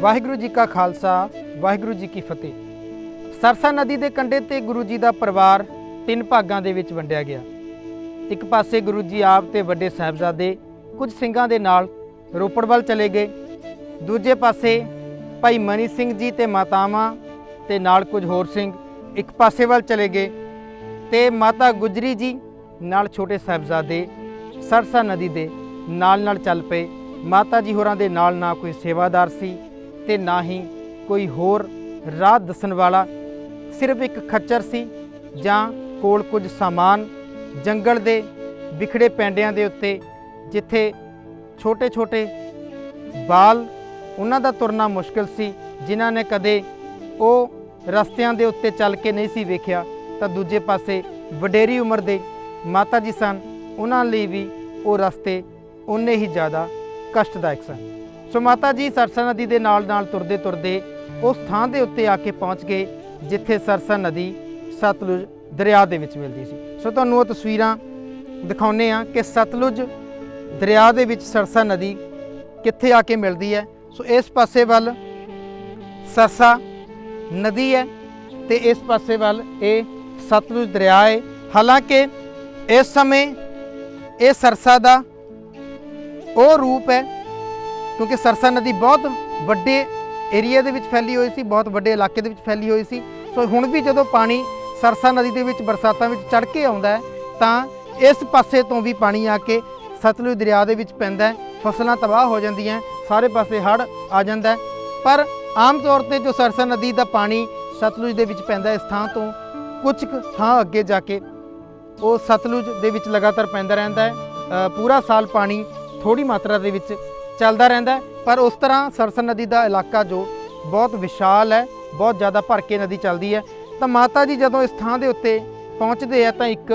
ਵਾਹਿਗੁਰੂ ਜੀ ਕਾ ਖਾਲਸਾ, ਵਾਹਿਗੁਰੂ ਜੀ ਕੀ ਫਤਿਹ। ਸਰਸਾ ਨਦੀ ਦੇ ਕੰਢੇ ਤੇ ਗੁਰੂ ਜੀ ਦਾ ਪਰਿਵਾਰ ਤਿੰਨ ਭਾਗਾਂ ਦੇ ਵਿੱਚ ਵੰਡਿਆ ਗਿਆ। ਇੱਕ ਪਾਸੇ ਗੁਰੂ ਜੀ ਆਪ ਤੇ ਵੱਡੇ ਸਾਹਿਬਜ਼ਾਦੇ ਕੁਝ ਸਿੰਘਾਂ ਦੇ ਨਾਲ ਰੋਪੜ ਵੱਲ ਚਲੇ ਗਏ। ਦੂਜੇ ਪਾਸੇ ਭਾਈ ਮਨੀ ਸਿੰਘ ਜੀ ਤੇ ਮਾਤਾਵਾਂ ਤੇ ਨਾਲ ਕੁਝ ਹੋਰ ਸਿੰਘ ਇੱਕ ਪਾਸੇ ਵੱਲ ਚਲੇ ਗਏ ਤੇ ਮਾਤਾ ਗੁਜਰੀ ਜੀ ਨਾਲ ਛੋਟੇ ਸਾਹਿਬਜ਼ਾਦੇ ਸਰਸਾ ਨਦੀ ਦੇ ਨਾਲ ਨਾਲ ਚੱਲ ਪਏ। ਮਾਤਾ ਜੀ ਹੋਰਾਂ ਦੇ ਨਾਲ ਨਾ ਕੋਈ ਸੇਵਾਦਾਰ ਸੀ ਤੇ ਨਾ ਹੀ ਕੋਈ ਹੋਰ ਰਾਹ ਦੱਸਣ ਵਾਲਾ। ਸਿਰਫ ਇੱਕ ਖੱਚਰ ਸੀ ਜਾਂ ਕੋਲ ਕੁਝ ਸਾਮਾਨ ਜੰਗਲ ਦੇ ਵਿਖੜੇ ਪੈਂਡਿਆਂ ਦੇ ਉੱਤੇ, ਜਿੱਥੇ ਛੋਟੇ-ਛੋਟੇ ਬਾਲ ਉਹਨਾਂ ਦਾ ਤੁਰਨਾ ਮੁਸ਼ਕਲ ਸੀ, ਜਿਨ੍ਹਾਂ ਨੇ ਕਦੇ ਉਹ ਰਸਤਿਆਂ ਦੇ ਉੱਤੇ ਚੱਲ ਕੇ ਨਹੀਂ ਸੀ ਵੇਖਿਆ। ਤਾਂ ਦੂਜੇ ਪਾਸੇ ਵਡੇਰੀ ਉਮਰ ਦੇ ਮਾਤਾ ਜੀ ਸਨ, ਉਹਨਾਂ ਲਈ ਵੀ ਉਹ ਰਸਤੇ ਉਨੇ ਹੀ ਜ਼ਿਆਦਾ ਕਸ਼ਟਦਾਇਕ ਸਨ। ਸੋ ਮਾਤਾ ਜੀ, ਸਰਸਾ ਨਦੀ ਦੇ ਨਾਲ ਨਾਲ ਤੁਰਦੇ ਤੁਰਦੇ ਉਸ ਥਾਂ ਦੇ ਉੱਤੇ ਆ ਕੇ ਪਹੁੰਚ ਗਏ, ਜਿੱਥੇ ਸਰਸਾ ਨਦੀ ਸਤਲੁਜ ਦਰਿਆ ਦੇ ਵਿੱਚ ਮਿਲਦੀ ਸੀ। ਸੋ ਤੁਹਾਨੂੰ ਉਹ ਤਸਵੀਰਾਂ ਦਿਖਾਉਨੇ ਆ ਕਿ ਸਤਲੁਜ ਦਰਿਆ ਦੇ ਵਿੱਚ ਸਰਸਾ ਨਦੀ ਕਿੱਥੇ ਆ ਕੇ ਮਿਲਦੀ ਹੈ। ਸੋ ਇਸ ਪਾਸੇ ਵੱਲ ਸਰਸਾ ਨਦੀ ਹੈ ਤੇ ਇਸ ਪਾਸੇ ਵੱਲ ਇਹ ਸਤਲੁਜ ਦਰਿਆ ਹੈ। ਹਾਲਾਂਕਿ ਇਸ ਸਮੇਂ ਇਹ ਸਰਸਾ ਦਾ ਉਹ ਰੂਪ ਹੈ ਕਿਉਂਕਿ ਸਰਸਾ ਨਦੀ ਬਹੁਤ ਵੱਡੇ ਏਰੀਆ ਦੇ ਵਿੱਚ ਫੈਲੀ ਹੋਈ ਸੀ, ਬਹੁਤ ਵੱਡੇ ਇਲਾਕੇ ਦੇ ਵਿੱਚ ਫੈਲੀ ਹੋਈ ਸੀ। ਸੋ ਹੁਣ ਵੀ ਜਦੋਂ ਪਾਣੀ ਸਰਸਾ ਨਦੀ ਦੇ ਵਿੱਚ, ਬਰਸਾਤਾਂ ਵਿੱਚ ਚੜ ਕੇ ਆਉਂਦਾ ਹੈ, ਤਾਂ ਇਸ ਪਾਸੇ ਤੋਂ ਵੀ ਪਾਣੀ ਆ ਕੇ ਸਤਲੁਜ ਦਰਿਆ ਦੇ ਵਿੱਚ ਪੈਂਦਾ ਫਸਲਾਂ ਤਬਾਹ ਹੋ ਜਾਂਦੀਆਂ ਸਾਰੇ ਪਾਸੇ ਹੜ੍ਹ ਆ ਜਾਂਦਾ ਪਰ ਆਮ ਤੌਰ ਤੇ ਜੋ ਸਰਸਾ ਨਦੀ ਦਾ ਪਾਣੀ ਸਤਲੁਜ ਦੇ ਵਿੱਚ ਪੈਂਦਾ ਇਸ ਥਾਂ ਤੋਂ ਕੁਝ ਕੁ ਥਾਂ ਅੱਗੇ ਜਾ ਕੇ ਉਹ ਸਤਲੁਜ ਦੇ ਵਿੱਚ ਲਗਾਤਾਰ ਪੈਂਦਾ ਰਹਿੰਦਾ ਹੈ। ਪੂਰਾ ਸਾਲ ਪਾਣੀ ਥੋੜੀ ਮਾਤਰਾ ਦੇ ਵਿੱਚ ਚੱਲਦਾ ਰਹਿੰਦਾ ਪਰ ਉਸ ਤਰ੍ਹਾਂ ਸਰਸਾ ਨਦੀ ਦਾ ਇਲਾਕਾ ਜੋ ਬਹੁਤ ਵਿਸ਼ਾਲ ਹੈ, ਬਹੁਤ ਜ਼ਿਆਦਾ ਭਰ ਕੇ ਨਦੀ ਚੱਲਦੀ ਹੈ, ਤਾਂ ਮਾਤਾ ਜੀ ਜਦੋਂ ਇਸ ਥਾਂ ਦੇ ਉੱਤੇ ਪਹੁੰਚਦੇ ਆ ਤਾਂ ਇੱਕ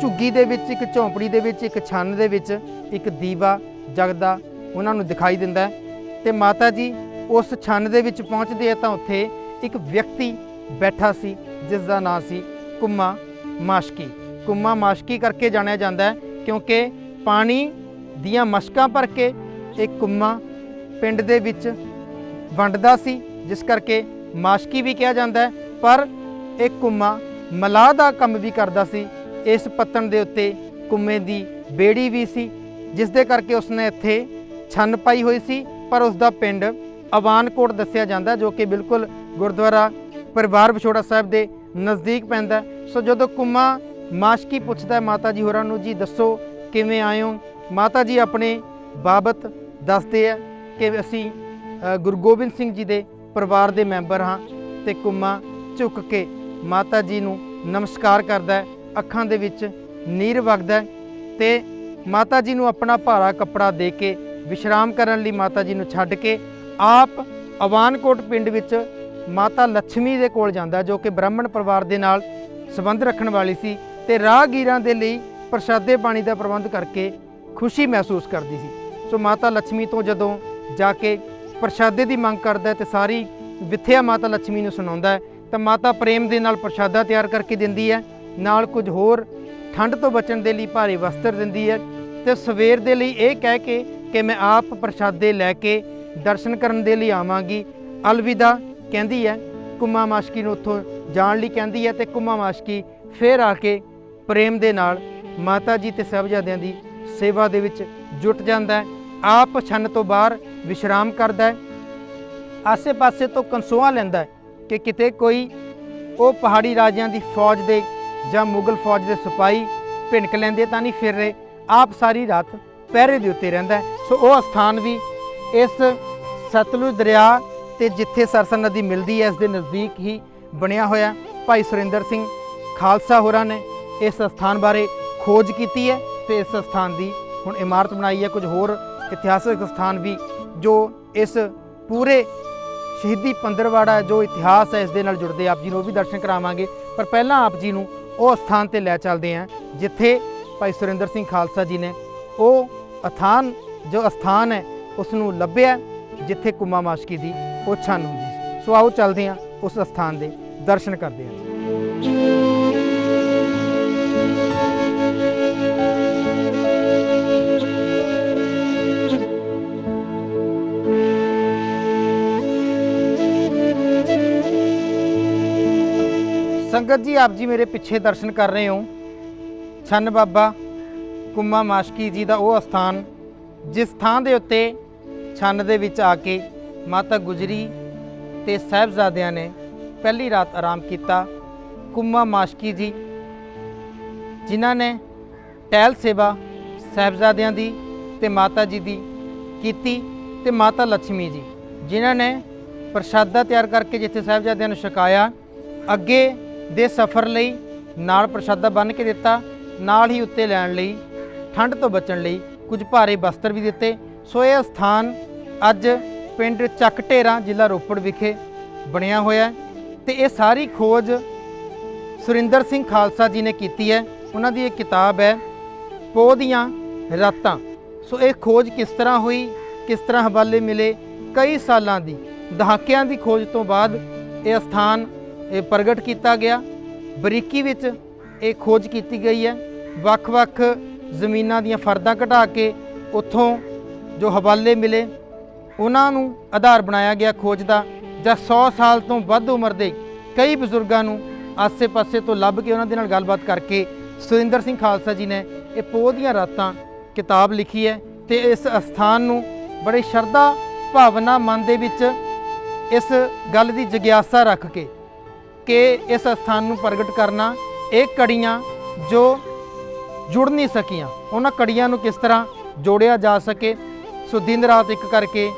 ਝੁੱਗੀ ਦੇ ਵਿੱਚ, ਇੱਕ ਝੌਂਪੜੀ ਦੇ ਵਿੱਚ, ਇੱਕ ਛੰਨ ਦੇ ਵਿੱਚ ਇੱਕ ਦੀਵਾ ਜਗਦਾ ਉਹਨਾਂ ਨੂੰ ਦਿਖਾਈ ਦਿੰਦਾ ਹੈ। ਤੇ ਮਾਤਾ ਜੀ ਉਸ ਛੰਨ ਦੇ ਵਿੱਚ ਪਹੁੰਚਦੇ ਆ ਤਾਂ ਉੱਥੇ ਇੱਕ ਵਿਅਕਤੀ ਬੈਠਾ ਸੀ, ਜਿਸ ਦਾ ਨਾਂ ਸੀ ਕੁੰਮਾ ਮਾਸ਼ਕੀ। ਕੁੰਮਾ ਮਾਸ਼ਕੀ ਕਰਕੇ ਜਾਣਿਆ ਜਾਂਦਾ ਹੈ ਕਿਉਂਕਿ ਪਾਣੀ ਦੀਆਂ ਮਸ਼ਕਾਂ ਭਰ ਕੇ ਇਹ ਕੁੰਮਾ ਪਿੰਡ ਦੇ ਵਿੱਚ ਵੰਡਦਾ ਸੀ, ਜਿਸ ਕਰਕੇ ਮਾਸ਼ਕੀ ਵੀ ਕਿਹਾ ਜਾਂਦਾ ਹੈ। ਪਰ ਇਹ ਕੁੰਮਾ ਮਲਾਹ ਦਾ ਕੰਮ ਵੀ ਕਰਦਾ ਸੀ। ਇਸ ਪੱਤਣ ਦੇ ਉੱਤੇ ਕੁੰਮੇ ਦੀ ਬੇੜੀ ਵੀ ਸੀ, ਜਿਸ ਦੇ ਕਰਕੇ ਉਸਨੇ ਇੱਥੇ ਛੰਨ ਪਾਈ ਹੋਈ ਸੀ। ਪਰ ਉਸ ਦਾ ਪਿੰਡ ਅਵਾਨਕੋਟ ਦੱਸਿਆ ਜਾਂਦਾ ਜੋ ਕਿ ਬਿਲਕੁਲ ਗੁਰਦੁਆਰਾ ਪਰਿਵਾਰ ਵਿਛੋੜਾ ਸਾਹਿਬ ਦੇ ਨਜ਼ਦੀਕ ਪੈਂਦਾ ਸੋ ਜਦੋਂ ਕੁੰਮਾ ਮਾਸ਼ਕੀ ਪੁੱਛਦਾ ਮਾਤਾ ਜੀ ਹੋਰਾਂ ਨੂੰ, ਜੀ ਦੱਸੋ ਕਿਵੇਂ ਆਏ ਹੋ? ਮਾਤਾ ਜੀ ਆਪਣੇ ਬਾਬਤ ਦੱਸਦੇ ਆ ਕਿ ਅਸੀਂ ਗੁਰੂ ਗੋਬਿੰਦ ਸਿੰਘ ਜੀ ਦੇ ਪਰਿਵਾਰ ਦੇ ਮੈਂਬਰ ਹਾਂ ਤੇ ਕੁੰਮਾ ਝੁੱਕ ਕੇ ਮਾਤਾ ਜੀ ਨੂੰ ਨਮਸਕਾਰ ਕਰਦਾ ਹੈ, ਅੱਖਾਂ ਦੇ ਵਿੱਚ ਨੀਰ ਵਗਦਾ ਹੈ ਤੇ ਮਾਤਾ ਜੀ ਨੂੰ ਆਪਣਾ ਭਾਰਾ ਕੱਪੜਾ ਦੇ ਕੇ ਵਿਸ਼ਰਾਮ ਕਰਨ ਲਈ ਮਾਤਾ ਜੀ ਨੂੰ ਛੱਡ ਕੇ ਆਪ ਅਵਾਨਕੋਟ ਪਿੰਡ ਵਿੱਚ ਮਾਤਾ ਲక్ష్ਮੀ ਦੇ ਕੋਲ ਜਾਂਦਾ ਜੋ ਕਿ ਬ੍ਰਾਹਮਣ ਪਰਿਵਾਰ ਦੇ ਨਾਲ ਸੰਬੰਧ ਰੱਖਣ ਵਾਲੀ ਸੀ ਤੇ ਰਾਹਗੀਰਾਂ ਦੇ ਲਈ ਪ੍ਰਸ਼ਾਦੇ ਪਾਣੀ ਦਾ ਪ੍ਰਬੰਧ ਕਰਕੇ ਖੁਸ਼ੀ ਮਹਿਸੂਸ ਕਰਦੀ ਸੀ। ਸੋ ਮਾਤਾ ਲక్ష్ਮੀ ਤੋਂ ਜਦੋਂ ਜਾ ਕੇ ਪ੍ਰਸ਼ਾਦੇ ਦੀ ਮੰਗ ਕਰਦਾ ਤੇ ਸਾਰੀ ਵਿਥਿਆ ਮਾਤਾ ਲక్ష్ਮੀ ਨੂੰ ਸੁਣਾਉਂਦਾ ਤਾਂ ਮਾਤਾ ਪ੍ਰੇਮ ਦੇ ਨਾਲ ਪ੍ਰਸ਼ਾਦਾ ਤਿਆਰ ਕਰਕੇ ਦਿੰਦੀ ਹੈ, ਨਾਲ ਕੁਝ ਹੋਰ ਠੰਡ ਤੋਂ ਬਚਣ ਦੇ ਲਈ ਭਾਰੇ ਵਸਤਰ ਦਿੰਦੀ ਹੈ ਤੇ ਸਵੇਰ ਦੇ ਲਈ ਇਹ ਕਹਿ ਕੇ ਕਿ ਮੈਂ ਆਪ ਪ੍ਰਸ਼ਾਦੇ ਲੈ ਕੇ ਦਰਸ਼ਨ ਕਰਨ ਦੇ ਲਈ ਆਵਾਂਗੀ। ਅਲਵਿਦਾ ਕਹਿੰਦੀ ਹੈ ਕੁਮਾ ਮਾਸ਼ਕੀ ਨੂੰ ਉੱਥੋਂ ਜਾਣ ਲਈ ਕਹਿੰਦੀ ਹੈ ਤੇ ਕੁਮਾ ਮਾਸ਼ਕੀ ਫੇਰ ਆ ਕੇ ਪ੍ਰੇਮ ਦੇ ਨਾਲ ਮਾਤਾ ਜੀ ਤੇ ਸਹਿਬਜ਼ਾਦਿਆਂ ਦੀ ਸੇਵਾ ਦੇ ਵਿੱਚ ਜੁਟ ਜਾਂਦਾ ਹੈ। ਆਪ ਛੰਨ ਤੋਂ ਬਾਹਰ ਵਿਸ਼ਰਾਮ ਕਰਦਾ ਹੈ। ਆਸੇ-ਪਾਸੇ ਤੋਂ ਕੰਸੋਆਂ ਲੈਂਦਾ ਕਿ ਕਿਤੇ ਕੋਈ ਉਹ ਪਹਾੜੀ ਰਾਜਿਆਂ ਦੀ ਫੌਜ ਦੇ ਜਾਂ ਮੁਗਲ ਫੌਜ ਦੇ ਸਿਪਾਹੀ ਭਿਣਕ ਲੈਂਦੇ ਤਾਂ ਨਹੀਂ ਫਿਰ ਰਹੇ। ਆਪ ਸਾਰੀ ਰਾਤ ਪਹਿਰੇ ਦੇ ਉੱਤੇ ਰਹਿੰਦਾ ਸੋ ਉਹ ਸਥਾਨ ਵੀ ਇਸ ਸਤਲੁਜ ਦਰਿਆ ਤੇ ਜਿੱਥੇ ਸਰਸਾ ਨਦੀ ਮਿਲਦੀ ਹੈ, ਇਸ ਦੇ ਨਜ਼ਦੀਕ ਹੀ ਬਣਿਆ ਹੋਇਆ ਭਾਈ ਸੁਰਿੰਦਰ ਸਿੰਘ ਖਾਲਸਾ ਹੋਰਾਂ ਨੇ ਇਸ ਸਥਾਨ ਬਾਰੇ ਖੋਜ ਕੀਤੀ ਹੈ ਤੇ ਇਸ ਸਥਾਨ ਦੀ ਹੁਣ ਇਮਾਰਤ ਬਣਾਈ ਹੈ। ਕੁਝ ਹੋਰ ਇਤਿਹਾਸਕ ਸਥਾਨ ਵੀ ਜੋ ਇਸ ਪੂਰੇ ਸ਼ਹੀਦੀ ਪੰਦਰਵਾੜਾ ਜੋ ਇਤਿਹਾਸ ਹੈ ਇਸ ਦੇ ਨਾਲ ਜੁੜਦੇ ਆਪ ਜੀ ਨੂੰ ਉਹ ਵੀ ਦਰਸ਼ਨ ਕਰਾਵਾਂਗੇ। ਪਰ ਪਹਿਲਾਂ ਆਪ ਜੀ ਨੂੰ ਉਹ ਸਥਾਨ ਤੇ ਲੈ ਚੱਲਦੇ ਹਾਂ ਜਿੱਥੇ ਭਾਈ ਸੁਰਿੰਦਰ ਸਿੰਘ ਖਾਲਸਾ ਜੀ ਨੇ ਉਹ ਅਥਾਨ, ਜੋ ਅਸਥਾਨ ਹੈ ਉਸ ਨੂੰ ਲੱਭਿਆ, ਜਿੱਥੇ ਕੁਮਾ ਮਾਸ਼ਕੀ ਦੀ ਉਹ ਛਾਨ ਹੁੰਦੀ ਸੋ ਆਓ ਚੱਲਦੇ ਹਾਂ ਉਸ ਅਸਥਾਨ ਦੇ ਦਰਸ਼ਨ ਕਰਦੇ ਹਾਂ ਸੰਗਤ ਜੀ, ਆਪ ਜੀ ਮੇਰੇ ਪਿੱਛੇ ਦਰਸ਼ਨ ਕਰ ਰਹੇ ਹੋ। ਛੰਨ ਬਾਬਾ ਕੁੰਮਾ ਮਾਸ਼ਕੀ ਜੀ ਦਾ ਉਹ ਸਥਾਨ ਜਿਸ ਥਾਂ ਦੇ ਉੱਤੇ ਛੰਨ ਦੇ ਵਿੱਚ ਆ ਕੇ ਮਾਤਾ ਗੁਜਰੀ ਤੇ ਸਾਹਿਬਜ਼ਾਦਿਆਂ ਨੇ ਪਹਿਲੀ ਰਾਤ ਆਰਾਮ ਕੀਤਾ। ਕੁੰਮਾ ਮਾਸ਼ਕੀ ਜੀ, ਜਿਨ੍ਹਾਂ ਨੇ ਟਹਿਲ ਸੇਵਾ ਸਾਹਿਬਜ਼ਾਦਿਆਂ ਦੀ ਤੇ ਮਾਤਾ ਜੀ ਦੀ ਕੀਤੀ ਤੇ ਮਾਤਾ ਲక్ష్ਮੀ ਜੀ, ਜਿਨ੍ਹਾਂ ਨੇ ਪ੍ਰਸ਼ਾਦਾ ਤਿਆਰ ਕਰਕੇ ਜਿੱਥੇ ਸਾਹਿਬਜ਼ਾਦਿਆਂ ਨੂੰ ਛਕਾਇਆ, ਅੱਗੇ ਦੇ ਸਫ਼ਰ ਲਈ, ਨਾਲ ਪ੍ਰਸ਼ਾਦਾ ਬੰਨ ਕੇ ਦਿੱਤਾ, ਨਾਲ ਹੀ ਉੱਤੇ ਲੈਣ ਲਈ, ਠੰਡ ਤੋਂ ਬਚਣ ਲਈ ਕੁਝ ਭਾਰੇ ਬਸਤਰ ਵੀ ਦਿੱਤੇ। ਸੋ ਇਹ ਸਥਾਨ ਅੱਜ ਪਿੰਡ ਚੱਕ ਢੇਰਾ ਜ਼ਿਲ੍ਹਾ ਰੋਪੜ ਵਿਖੇ ਬਣਿਆ ਹੋਇਆ ਹੈ ਤੇ ਇਹ ਸਾਰੀ ਖੋਜ ਸੁਰਿੰਦਰ ਸਿੰਘ ਖਾਲਸਾ ਜੀ ਨੇ ਕੀਤੀ ਹੈ। ਉਹਨਾਂ ਦੀ ਇਹ ਕਿਤਾਬ ਹੈ, ਪੋਹ ਦੀਆਂ ਰਾਤਾਂ। ਸੋ ਇਹ ਖੋਜ ਕਿਸ ਤਰ੍ਹਾਂ ਹੋਈ, ਕਿਸ ਤਰ੍ਹਾਂ ਹਵਾਲੇ ਮਿਲੇ, ਕਈ ਸਾਲਾਂ ਦੀ, ਦਹਾਕਿਆਂ ਦੀ ਖੋਜ ਤੋਂ ਬਾਅਦ ਇਹ ਸਥਾਨ ਇਹ ਪ੍ਰਗਟ ਕੀਤਾ ਗਿਆ। ਬਰੀਕੀ ਵਿੱਚ ਇਹ ਖੋਜ ਕੀਤੀ ਗਈ ਹੈ। ਵੱਖ-ਵੱਖ ਜ਼ਮੀਨਾਂ ਦੀਆਂ ਫਰਦਾਂ ਘਟਾ ਕੇ ਉੱਥੋਂ ਜੋ ਹਵਾਲੇ ਮਿਲੇ, ਉਹਨਾਂ ਨੂੰ ਆਧਾਰ ਬਣਾਇਆ ਗਿਆ ਖੋਜ ਦਾ, ਜਾਂ 100 ਸਾਲ ਤੋਂ ਵੱਧ ਉਮਰ ਦੇ ਕਈ ਬਜ਼ੁਰਗਾਂ ਨੂੰ ਆਸੇ-ਪਾਸੇ ਤੋਂ ਲੱਭ ਕੇ ਉਹਨਾਂ ਦੇ ਨਾਲ ਗੱਲਬਾਤ ਕਰਕੇ ਸੁਰਿੰਦਰ ਸਿੰਘ ਖਾਲਸਾ ਜੀ ਨੇ ਇਹ ਪੋਹ ਦੀਆਂ ਰਾਤਾਂ ਕਿਤਾਬ ਲਿਖੀ ਹੈ ਤੇ ਇਸ ਅਸਥਾਨ ਨੂੰ ਬੜੀ ਸ਼ਰਧਾ ਭਾਵਨਾ ਮਨ ਦੇ ਵਿੱਚ ਇਸ ਗੱਲ ਦੀ ਜਿਗਿਆਸਾ ਰੱਖ ਕੇ ਕਿ ਇਸ ਅਸਥਾਨ ਨੂੰ ਪ੍ਰਗਟ ਕਰਨਾ, ਇਹ ਕੜੀਆਂ ਜੋ ਜੁੜ ਨਹੀਂ ਸਕੀਆਂ, ਉਹਨਾਂ ਕੜੀਆਂ ਨੂੰ ਕਿਸ ਤਰ੍ਹਾਂ ਜੋੜਿਆ ਜਾ ਸਕੇ? ਸੋ ਦਿਨ ਰਾਤ ਇੱਕ ਕਰਕੇ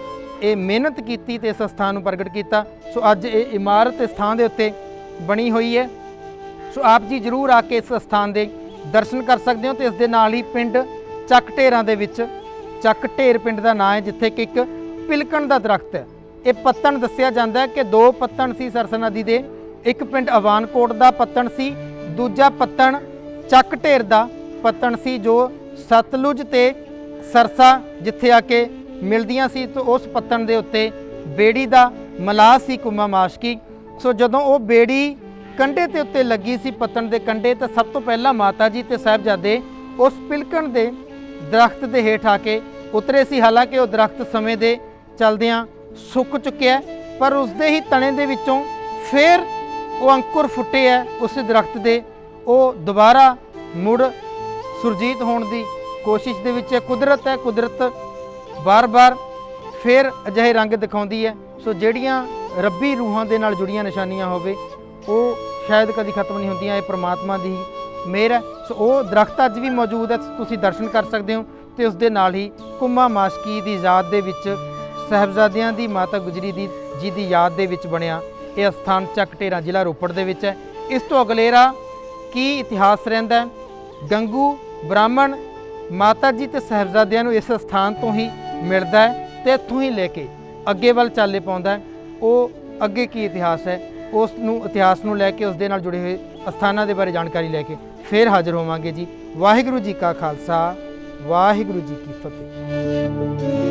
ਇਹ ਮਿਹਨਤ ਕੀਤੀ ਤੇ ਇਸ ਸਥਾਨ ਨੂੰ ਪ੍ਰਗਟ ਕੀਤਾ। ਸੋ ਅੱਜ ਇਹ ਇਮਾਰਤ ਇਸ ਥਾਂ ਦੇ ਉੱਤੇ ਬਣੀ ਹੋਈ ਹੈ। ਸੋ ਆਪ ਜੀ ਜਰੂਰ ਆ ਕੇ ਇਸ ਸਥਾਨ ਦੇ ਦਰਸ਼ਨ ਕਰ ਸਕਦੇ ਹੋ ਤੇ ਇਸ ਦੇ ਨਾਲ ਹੀ ਪਿੰਡ ਚੱਕ ਢੇਰਾਂ ਦੇ ਵਿੱਚ, ਚੱਕ ਢੇਰ ਪਿੰਡ ਦਾ ਨਾਂ ਹੈ, ਜਿੱਥੇ ਕਿ ਇੱਕ ਪਿਲਕਣ ਦਾ ਦਰਖਤ ਹੈ। ਇਹ ਪੱਤਣ ਦੱਸਿਆ ਜਾਂਦਾ ਹੈ ਕਿ ਦੋ ਪੱਤਣ ਸੀ ਸਰਸਾ ਨਦੀ ਦੇ। ਇੱਕ ਪਿੰਡ ਅਵਾਨਕੋਟ ਦਾ ਪੱਤਣ ਸੀ, ਦੂਜਾ ਪੱਤਣ ਚੱਕ ਢੇਰ ਦਾ ਪੱਤਣ ਸੀ, ਜੋ ਸਤਲੁਜ ਤੇ ਸਰਸਾ ਜਿੱਥੇ ਆ ਕੇ ਮਿਲਦੀਆਂ ਸੀ, ਤੇ ਉਸ ਪੱਤਣ ਦੇ ਉੱਤੇ ਬੇੜੀ ਦਾ ਮਲਾਹ ਸੀ ਕੁਮਾ ਮਾਸ਼ਕੀ। ਸੋ ਜਦੋਂ ਉਹ ਬੇੜੀ ਕੰਡੇ ਤੇ ਉੱਤੇ ਲੱਗੀ ਸੀ, ਪੱਤਣ ਦੇ ਕੰਡੇ ਤਾਂ ਸਭ ਤੋਂ ਪਹਿਲਾਂ ਮਾਤਾ ਜੀ ਤੇ ਸਾਹਿਬਜ਼ਾਦੇ ਉਸ ਪਿਲਕਣ ਦੇ ਦਰਖਤ ਦੇ ਹੇਠ ਆ ਕੇ ਉਤਰੇ ਸੀ। ਹਾਲਾਂਕਿ ਉਹ ਦਰਖਤ ਸਮੇਂ ਦੇ ਚਲਦਿਆਂ ਸੁੱਕ ਚੁੱਕਿਆ ਪਰ ਉਸ ਦੇ ਹੀ ਤਣੇ ਦੇ ਵਿੱਚੋਂ ਫੇਰ ਉਹ ਅੰਕੁਰ ਫੁੱਟੇ ਹੈ ਉਸ ਦਰਖਤ ਦੇ। ਉਹ ਦੁਬਾਰਾ ਮੁੜ ਸੁਰਜੀਤ ਹੋਣ ਦੀ ਕੋਸ਼ਿਸ਼ ਦੇ ਵਿੱਚ ਹੈ ਕੁਦਰਤ ਹੈ ਕੁਦਰਤ ਬਾਰ-ਬਾਰ ਫਿਰ ਅਜਿਹੇ ਰੰਗ ਦਿਖਾਉਂਦੀ ਹੈ ਸੋ ਜਿਹੜੀਆਂ ਰੱਬੀ ਰੂਹਾਂ ਦੇ ਨਾਲ ਜੁੜੀਆਂ ਨਿਸ਼ਾਨੀਆਂ ਹੋਵੇ, ਉਹ ਸ਼ਾਇਦ ਕਦੀ ਖਤਮ ਨਹੀਂ ਹੁੰਦੀਆਂ, ਇਹ ਪ੍ਰਮਾਤਮਾ ਦੀ ਮਿਹਰ ਹੈ ਸੋ ਉਹ ਦਰਖਤ ਅੱਜ ਵੀ ਮੌਜੂਦ ਹੈ ਤੁਸੀਂ ਦਰਸ਼ਨ ਕਰ ਸਕਦੇ ਹੋ ਤੇ ਉਸ ਦੇ ਨਾਲ ਹੀ ਕੁੰਮਾ ਮਾਸ਼ਕੀ ਦੀ ਯਾਦ ਦੇ ਵਿੱਚ, ਸਹਿਬਜ਼ਾਦਿਆਂ ਦੀ ਮਾਤਾ ਗੁਜਰੀ ਦੀ, ਜੀ ਦੀ ਯਾਦ ਦੇ ਵਿੱਚ ਬਣਿਆ ਇਹ ਸਥਾਨ ਚੱਕ ਢੇਰਾਂ ਜ਼ਿਲ੍ਹਾ ਰੋਪੜ ਦੇ ਵਿੱਚ ਹੈ। ਇਸ ਤੋਂ ਅਗਲੇਰਾ ਕੀ ਇਤਿਹਾਸ ਰਹਿੰਦਾ ਗੰਗੂ, ਬ੍ਰਾਹਮਣ ਮਾਤਾ ਜੀ ਤੇ ਸਹਿਬਜ਼ਾਦਿਆਂ ਨੂੰ ਇਸ ਸਥਾਨ ਤੋਂ ਹੀ ਮਿਲਦਾ ਹੈ ਤੇ ਇੱਥੋਂ ਹੀ ਲੈ ਕੇ ਅੱਗੇ ਵੱਲ ਚਾਲੇ ਪਾਉਂਦਾ ਉਹ ਅੱਗੇ ਕੀ ਇਤਿਹਾਸ ਹੈ? ਉਸ ਨੂੰ, ਇਤਿਹਾਸ ਨੂੰ ਲੈ ਕੇ, ਉਸ ਦੇ ਨਾਲ ਜੁੜੇ ਹੋਏ ਅਸਥਾਨਾਂ ਦੇ ਬਾਰੇ ਜਾਣਕਾਰੀ ਲੈ ਕੇ ਫਿਰ ਹਾਜ਼ਰ ਹੋਵਾਂਗੇ ਜੀ। ਵਾਹਿਗੁਰੂ ਜੀ ਕਾ ਖਾਲਸਾ, ਵਾਹਿਗੁਰੂ ਜੀ ਕੀ ਫਤਿਹ।